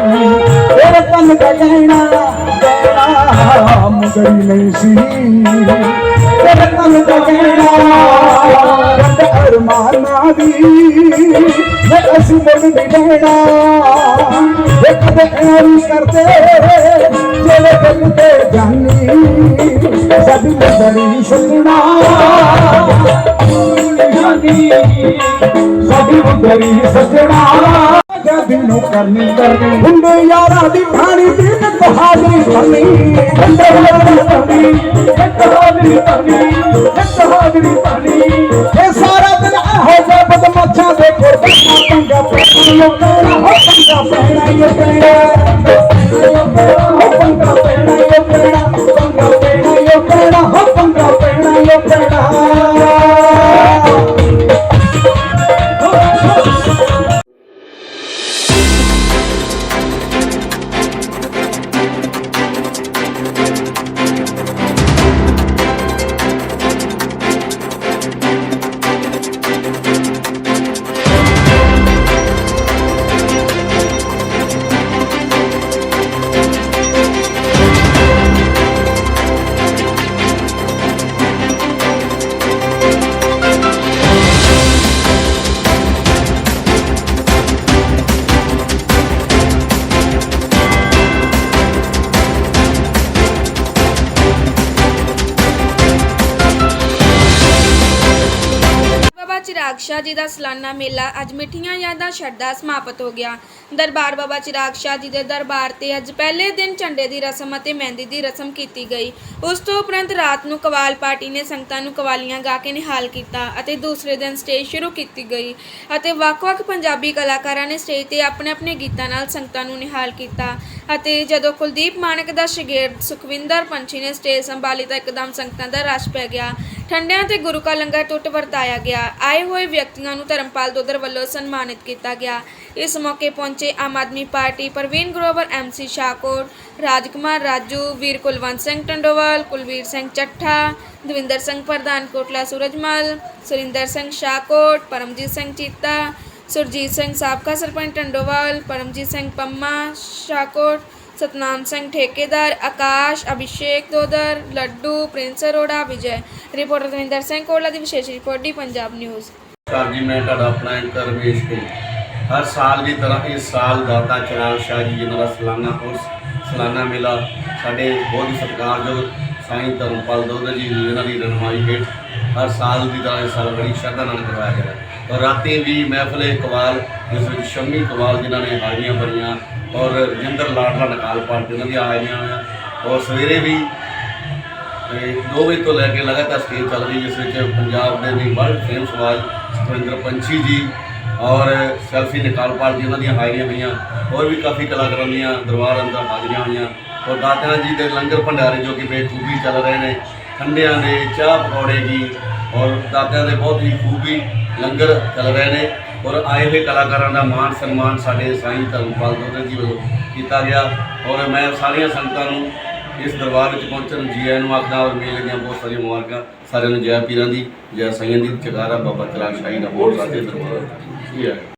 ਦਾ ਕਹਿਣਾ ਕਹਿਣਾ ਮੁਗਰੀ ਨਹੀਂ ਸੀ। ਤੇਰੇ ਤਨ ਦਾ ਕਹਿਣਾ ਰੰਗ ਅਰਮਾਨਾਂ ਦੀ। ਮੈਂ ਅਸੀਂ ਮੁੱਲ ਨਹੀਂ ਲੈਣਾ ਇੱਕ ਦੇ ਐਰੀ ਕਰਦੇ, ਜਿਹੜੇ ਦਿਲ ਤੇ ਜਾਨੀ। ਸਾਡੀ ਮੁੰਦਰੀ ਸੁਣਨਾ। ਜਾਨੀ ਸਾਡੀ ਮੁੰਦਰੀ ਸੱਜਣਾ। ਜਦ ਕਰਨੀ ਕਰਨੀ। ਹੁੰਦੇ ਯਾਰਾਂ ਦੀ ਕਹਾਣੀ ਦਿਨ ਕਹਾਣੀ ਕਰਨੀ। ਹੁੰਦੇ ਯਾਰਾਂ ਦੀ ਕਹਾਣੀ ਇੱਕ ਹਾਜ਼ਰੀ ਕਰਨੀ, ਇੱਕ ਹਾਜ਼ਰੀ ਕਰਨੀ। ਇਹ ਸਾਰਾ ਦਿਨ ਇਹੋ ਜਿਹਾ ਬਦਮਾਸ਼ਾਂ ਦੇ ਕੋਲ ਪੰਗਾ ਪੈਣਾ। ਲੋਕਾਂ ਹੋ ਪੰਗਾ ਪੈਣਾ ਇਹ ਪੈਣਾ ਚਿਰਾਗ ਸ਼ਾਹ ਜੀ ਦਾ ਸਲਾਨਾ ਮੇਲਾ ਅੱਜ ਮਿੱਠੀਆਂ ਯਾਦਾਂ ਛੱਡਦਾ ਸਮਾਪਤ ਹੋ ਗਿਆ। ਦਰਬਾਰ ਬਾਬਾ ਚਿਰਾਗ ਸ਼ਾਹ ਜੀ ਦੇ ਦਰਬਾਰ ਤੇ ਅੱਜ ਪਹਿਲੇ ਦਿਨ ਝੰਡੇ ਦੀ ਰਸਮ ਅਤੇ ਮਹਿੰਦੀ ਦੀ ਰਸਮ ਕੀਤੀ ਗਈ। ਉਸ ਤੋਂ ਉਪਰੰਤ ਰਾਤ ਨੂੰ ਕਵਾਲ ਪਾਰਟੀ ਨੇ ਸੰਗਤਾਂ ਨੂੰ ਕਵਾਲੀਆਂ ਗਾ ਕੇ ਨਿਹਾਲ ਕੀਤਾ ਅਤੇ ਦੂਸਰੇ ਦਿਨ ਸਟੇਜ ਸ਼ੁਰੂ ਕੀਤੀ ਗਈ ਅਤੇ ਵੱਖ-ਵੱਖ ਪੰਜਾਬੀ ਕਲਾਕਾਰਾਂ ਨੇ ਸਟੇਜ ਤੇ ਆਪਣੇ-ਆਪਣੇ ਗੀਤਾਂ ਨਾਲ ਸੰਗਤਾਂ ਨੂੰ ਨਿਹਾਲ ਕੀਤਾ ਅਤੇ ਜਦੋਂ ਕੁਲਦੀਪ ਮਾਨਕ ਦਾ ਸ਼ਗਿਰਦ ਸੁਖਵਿੰਦਰ ਪੰਛੀ ਨੇ ਸਟੇਜ ਸੰਭਾਲੀ ਤਾਂ ਇੱਕਦਮ ਸੰਗਤਾਂ ਦਾ ਰਸ਼ ਪੈ ਗਿਆ। ਠੰਡਿਆਂ ਤੇ ਗੁਰੂ ਕਾ ਲੰਗਰ ਟੁੱਟ ਵਰਤਾਇਆ ਗਿਆ। ਆਏ ਹੋਏ ਵਿਅਕਤੀਆਂ ਨੂੰ ਧਰਮਪਾਲ ਦੋਦਰ ਵੱਲੋਂ ਸਨਮਾਨਿਤ ਕੀਤਾ ਗਿਆ। ਇਸ ਮੌਕੇ ਪਹੁੰਚੇ ਆਮ ਆਦਮੀ ਪਾਰਟੀ ਪ੍ਰਵੀਨ ਗਰੋਵਰ ਐਮਸੀ ਸ਼ਾਹਕੋਟ ਰਾਜਕੁਮਾਰ ਰਾਜੂ, ਵੀਰ ਕੁਲਵੰਤ ਸਿੰਘ ਟੰਡੋਵਾਲ, ਕੁਲਵੀਰ ਸਿੰਘ ਚੱਠਾ, ਦਵਿੰਦਰ ਸਿੰਘ ਪ੍ਰਧਾਨ ਕੋਟਲਾ ਸੂਰਜਮਲ, ਸੁਰਿੰਦਰ ਸਿੰਘ ਸ਼ਾਹਕੋਟ ਪਰਮਜੀਤ ਸਿੰਘ ਚੀਤਾ, ਸੁਰਜੀਤ ਸਿੰਘ ਸਾਬਕਾ ਸਰਪੰਚ ਟੰਡੋਵਾਲ, ਪਰਮਜੀਤ ਸਿੰਘ ਪੰਮਾ ਸ਼ਾਹਕੋਟ ਸਤਨਾਮ ਸਿੰਘ ਠੇਕੇਦਾਰ, ਆਕਾਸ਼, ਅਭਿਸ਼ੇਕ ਦੋਦਰ ਲੱਡੂ, ਪ੍ਰਿੰਸ ਅਰੋੜਾ, ਵਿਜੇ। ਰਿਪੋਰਟਰ ਦਵਿੰਦਰ ਸਿੰਘ ਕੋਲਾ ਦੀ ਵਿਸ਼ੇਸ਼ report D Punjab news. Sir ji, ਮੈਂ ਤੁਹਾਡਾ ਆਪਣਾ ਐਂਕਰ ਰਮੇਸ਼ ਕੁਲ ਹਰ ਸਾਲ ਦੀ ਤਰ੍ਹਾਂ ਇਸ ਸਾਲ ਦਾਤਾ ਚਰਾਗ ਸ਼ਾਹ ਜੀ ਦਾ ਸਲਾਨਾ ਕੋਰਸ ਸਾਲਾਨਾ ਮੇਲਾ ਸਾਡੇ ਬਹੁਤ ਹੀ ਸਤਿਕਾਰਯੋਗ ਸਾਈਂ ਧਰਮਪਾਲ ਦੋਦਰ ਜੀ ਦੀ ਇਹਨਾਂ ਦੀ ਰਹਿਨੁਮਾਈ ਹੇਠ ਹਰ ਸਾਲ ਦੀ ਤਰ੍ਹਾਂ ਇਸ ਸਾਲ ਬੜੀ ਸ਼ਰਧਾ ਨਾਲ ਕਰਵਾਇਆ ਗਿਆ। ਔਰ ਰਾਤੀ ਵੀ ਮਹਿਫਲ ਕਵਾਲ, ਜਿਸ ਵਿੱਚ ਸ਼ਮੀ ਕਵਾਲ ਜਿਨ੍ਹਾਂ ਨੇ ਹਾਜ਼ਰੀਆਂ ਭਰੀਆਂ ਔਰ ਰਜਿੰਦਰ ਲਾਡਲਾ ਨਕਾਲ ਪਾਰਟੀ ਉਹਨਾਂ ਦੀਆਂ ਹਾਜ਼ਰੀਆਂ ਹੋਈਆਂ ਔਰ ਸਵੇਰੇ ਵੀ ਤੇ 2 ਵਜੇ ਤੋਂ ਲੈ ਕੇ ਲਗਾਤਾਰ ਸਟੇਜ ਚੱਲ ਰਹੀ ਜਿਸ ਵਿੱਚ ਪੰਜਾਬ ਦੇ ਵੀ ਵਰਲਡ ਫੇਮਸ ਆਵਾਜ਼ ਸਤਿੰਦਰ ਪੰਛੀ ਜੀ ਔਰ ਸੈਲਫੀ ਨਿਕਾਲਪਾਲ ਜੀ ਉਹਨਾਂ ਦੀਆਂ ਹਾਜ਼ਰੀਆਂ ਹੋਈਆਂ ਹੋਰ ਵੀ ਕਾਫੀ ਕਲਾਕਾਰਾਂ ਦੀਆਂ ਦਰਬਾਰ ਅੰਦਰ ਹਾਜ਼ਰੀਆਂ ਹੋਈਆਂ। ਔਰ ਦਾਤਿਆਂ ਜੀ ਦੇ ਲੰਗਰ ਭੰਡਾਰੇ ਜੋ ਕਿ ਬੇਖੂਬੀ ਚੱਲ ਰਹੇ ਨੇ ਠੰਡਿਆਂ ਦੇ ਚਾਹ ਪਕੌੜੇ ਜੀ, ਔਰ ਦਾਦਿਆਂ ਦੇ ਬਹੁਤ ਹੀ ਖੂਬੀ ਲੰਗਰ ਚੱਲ ਰਹੇ ਨੇ, ਔਰ ਆਏ ਹੋਏ ਕਲਾਕਾਰਾਂ ਦਾ ਮਾਣ ਸਨਮਾਨ ਸਾਡੇ ਸਾਈਂ ਧਰਮਪਾਲ ਦੋਦਰ ਜੀ ਵੱਲੋਂ ਕੀਤਾ ਗਿਆ, ਔਰ ਮੈਂ ਸਾਰੀਆਂ ਸੰਗਤਾਂ ਨੂੰ ਇਸ ਦਰਬਾਰ ਵਿੱਚ ਪਹੁੰਚਣ ਜੀ ਆਇਆਂ ਨੂੰ ਆਖਦਾ, ਔਰ ਮੇਲੇ ਦੀਆਂ ਬਹੁਤ ਸਾਰੀਆਂ ਮੁਬਾਰਕਾਂ ਸਾਰਿਆਂ ਨੂੰ ਜੈ ਪੀਰਾਂ ਦੀ, ਜੈ ਸਾਈਆਂ ਦੀ ਚਕਾਰਾ ਬਾਬਾ ਚਰਾਗ ਸ਼ਾਹੀ ਦਾ ਬਹੁਤ ਸਾਡੇ ਦਰਬਾਰ। ਕੀ ਹੈ?